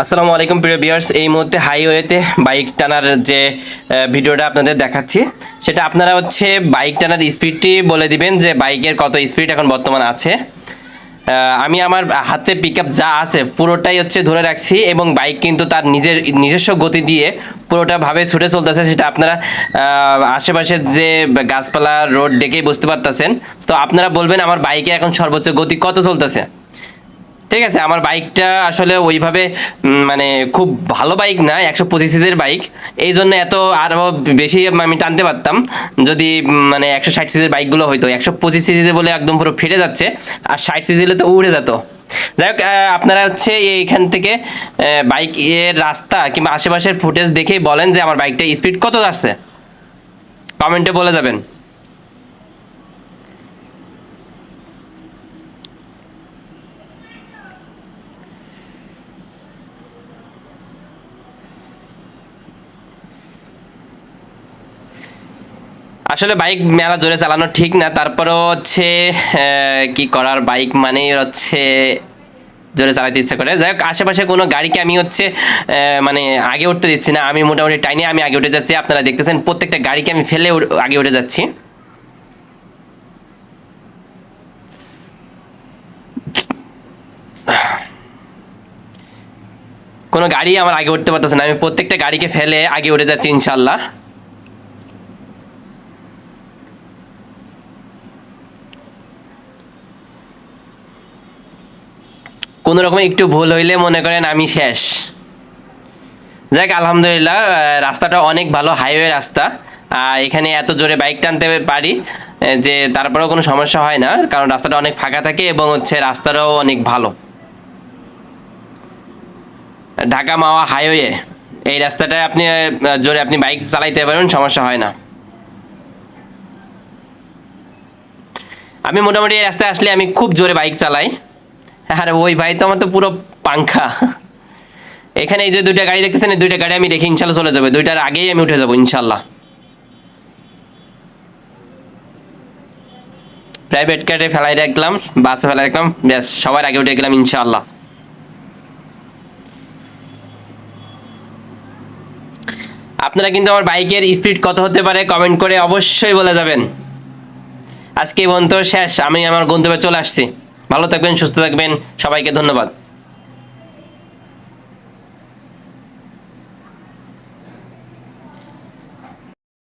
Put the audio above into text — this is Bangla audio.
আসসালামু আলাইকুম প্রিয় বিয়ার্স এই মুহূর্তে হাইওয়েতে বাইক টানার যে ভিডিওটা আপনাদের দেখাচ্ছি, সেটা আপনারা হচ্ছে বাইক টানার স্পিডটি বলে দিবেন যে বাইকের কত স্পিড এখন বর্তমান আছে। আমি আমার হাতে পিক যা আছে পুরোটাই হচ্ছে ধরে রাখছি এবং বাইক কিন্তু তার নিজের, নিজস্ব গতি দিয়ে পুরোটা ভাবে ছুটে চলতেছে, সেটা আপনারা আশেপাশের যে গাছপালা, রোড ডেকেই বুঝতে পারতেছেন। তো আপনারা বলবেন আমার বাইকে এখন সর্বোচ্চ গতি কত চলতেছে? ঠিক আছে, আমার বাইকটা আসলে ওইভাবে মানে খুব ভালো বাইক না, একশো পঁচিশ সিজের বাইক এই জন্য এত আরও বেশি আমি টানতে পারতাম। যদি মানে একশো ষাট সিজের বাইকগুলো হয়তো একশো পঁচিশ সিজে বলে একদম পুরো ফেটে যাচ্ছে, আর ষাট সিজি তো উড়ে যেত। যাই হোক আপনারা হচ্ছে এইখান থেকে বাইক এর রাস্তা কিংবা আশেপাশের ফুটেজ দেখেই বলেন যে আমার বাইকটা স্পিড কত যাচ্ছে। কমেন্টে বলে যাবেন। আসলে বাইক মেলা জোরে চালানো ঠিক না, তারপরেও হচ্ছে কি করার বাইক মানেই হচ্ছে জোরে চালাতে ইচ্ছে করে। যাই হোক, আশেপাশে কোনো গাড়িকে আমি হচ্ছে মানে আগে উঠতে দিচ্ছি না। আমি মোটামুটি টাইনে আমি আগে উঠে যাচ্ছি, আপনারা দেখতেছেন, প্রত্যেকটা গাড়িকে আমি ফেলে আগে উঠে যাচ্ছি। কোনো গাড়ি আমার আগে উঠতে পারতেছে না, আমি প্রত্যেকটা গাড়িকে ফেলে আগে উঠে যাচ্ছি ইনশাল্লাহ কোনো রকম একটু ভুল হইলে মনে করেন আমি শেষ। যাক, আলহামদুলিল্লাহ রাস্তাটা অনেক ভালো হাইওয়ে রাস্তা। এখানে এত জোরে বাইক টানতে পারি যে তারপরেও কোনো সমস্যা হয় না, কারণ রাস্তাটা অনেক ফাঁকা থাকে এবং হচ্ছে রাস্তাটাও অনেক ভালো। ঢাকা মাওয়া হাইওয়ে এই রাস্তাটায় আপনি জোরে আপনি বাইক চালাইতে পারেন, সমস্যা হয় না। আমি মোটামুটি এই রাস্তায় আসলে আমি খুব জোরে বাইক চালাই। আরে ওই ভাই তো আমার তো পুরো পাংখা। এখানে এই যে দুইটা গাড়ি দেখতেছেন, এই দুইটা গাড়ি আমি রেখে ইনশাল্লাহ চলে যাবে। দুইটার আগেই আমি উঠে যাব, ইনশাল্লাহ। প্রাইভেট কারে ফেলাই রাখলাম বাসে ফেলাই রাখলাম, ব্যাস, সবার আগে উঠে গেলাম, ইনশাল্লাহ। আপনারা কিন্তু আমার বাইকের স্পিড কত হতে পারে কমেন্ট করে অবশ্যই বলে যাবেন। আজকে পর্যন্ত শেষ, আমি আমার গন্তব্যে চলে আসছি। ভালো থাকবেন সুস্থ থাকবেন। সবাইকে ধন্যবাদ।